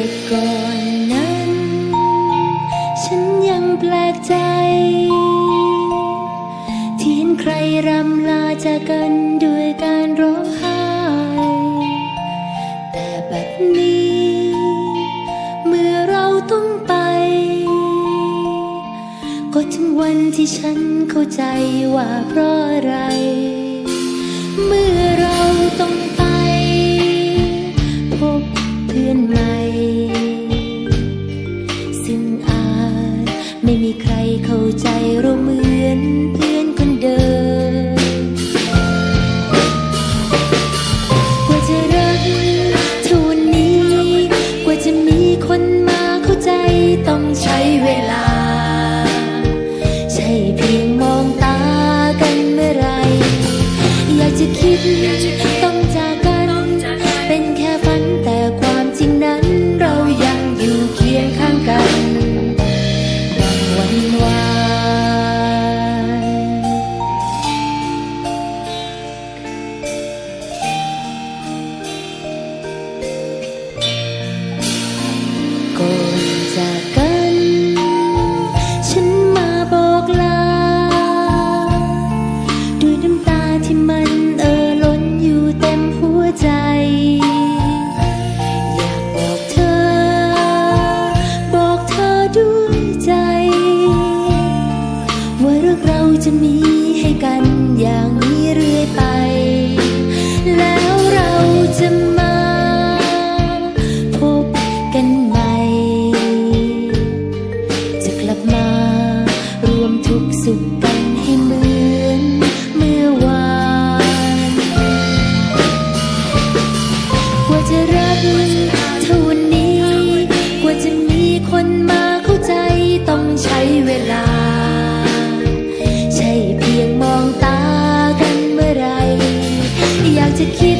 แต่ก่อนนั้น ฉันยังแปลกใจ ที่เห็นใครรำลาจากกันด้วยการร้องไห้ แต่บัดนี้ เมื่อเราต้องไป ก็ถึงวันที่ฉันเข้าใจว่าเพราะอะไร ใจต้องใช้เวลา 想你。to keep